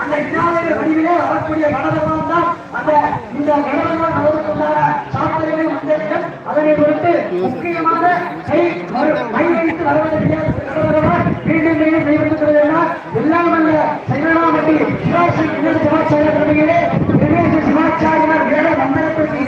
அந்த விநாயகர் வடிவிலே வரக்கூடிய கடவுள் தான் அந்த இந்த கடவுள் அவருக்குள்ளார சாத்திரங்கள் மந்திரங்கள் அதனை பொறுத்து முக்கியமான கை கை வைத்து வரவதற்கு மீண்டும் மீண்டும் கைவிடுகிறது எல்லாம் அல்ல சைவனாமட்டி சிவாச்சாரிய சிவாச்சாரிய பிரமையிலே சிவாச்சாரியர் வேத மந்திரத்திற்கு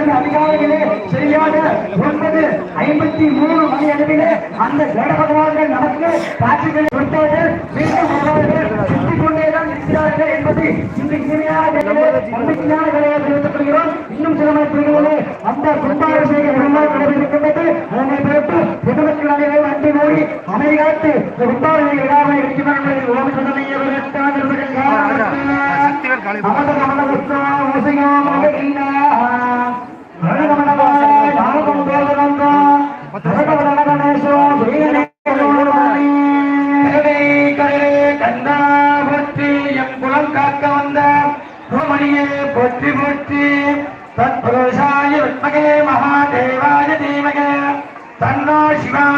வியாழக்கிழமை அதிகாலையிலே சரியாக ஒன்பது ஐம்பத்தி மூணு மணி அளவிலே அந்த ஜட பகவான்கள் நமக்கு காட்சிகளை கொடுத்தார்கள். மீண்டும் கொண்டேதான் இருக்கிறார்கள் என்பது நம்பிக்கையான இன்னும் சில அந்த கும்பாபிஷேக விரும்பால் நடைபெறுகின்றது. அதனை பொறுத்து பொதுமக்கள் அனைவரும் அன்பு மூடி அமைதியாட்டு இந்த கும்பாபிஷேக விழாவை இருக்கிறார் என்பதில் ஓம்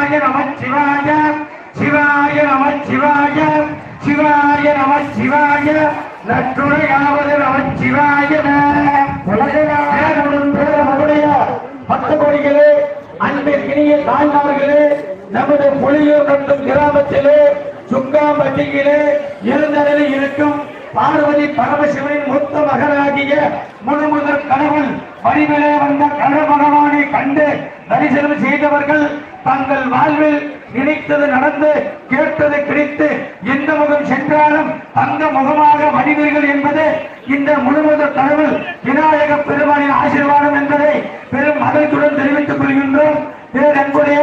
சிவாய நம சிவாய சிவாய நம சிவாய சிவாய நம சிவாய நற்றுணையாவது நம சிவாய உலகைய பத்து கோடிகளே அன்பின் இனிய தாய்மார்களே நமது புலியூர் மற்றும் கிராமத்திலே சுங்காம்பட்டியிலே இருந்ததில் இருக்கும் பார்வதி பரமசிவனின் மூத்த மகனாகிய முழுமுதற் கடவுள் வடிவிலே வந்த கடல் பகவானை கண்டு தரிசனம் செய்தவர்கள் தங்கள் வாழ்வில் நினைத்தது நடந்து கேட்டது கிடைத்து எந்த முகம் சென்றாலும் அந்த முகமாக வடிவீர்கள் என்பது இந்த முழுமுதற் கடவுள் விநாயக பெருமானின் ஆசீர்வாதம் என்பதை பெரும் மகிழ்ச்சியுடன் தெரிவித்துக் கொள்கின்றோம். பேரன்புடைய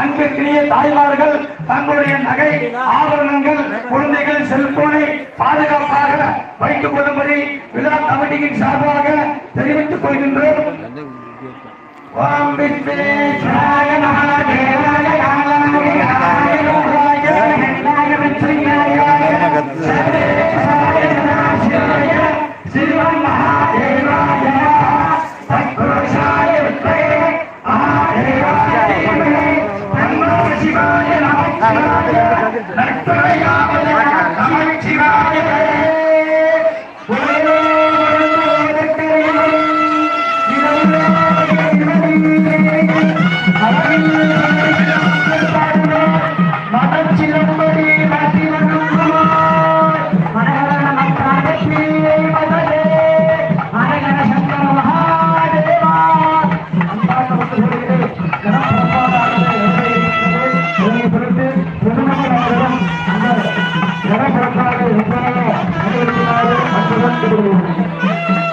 அன்பிற்கினிய தாய்மார்கள் தங்களுடைய நகை ஆபரணங்கள் குழந்தைகள் செல்போனை பாதுகாப்பாக வைத்துக் கொள்ளும்படி விழா கமிட்டியின் சார்பாக தெரிவித்துக் கொள்கின்றோம். విధానాలు అభివృద్ధి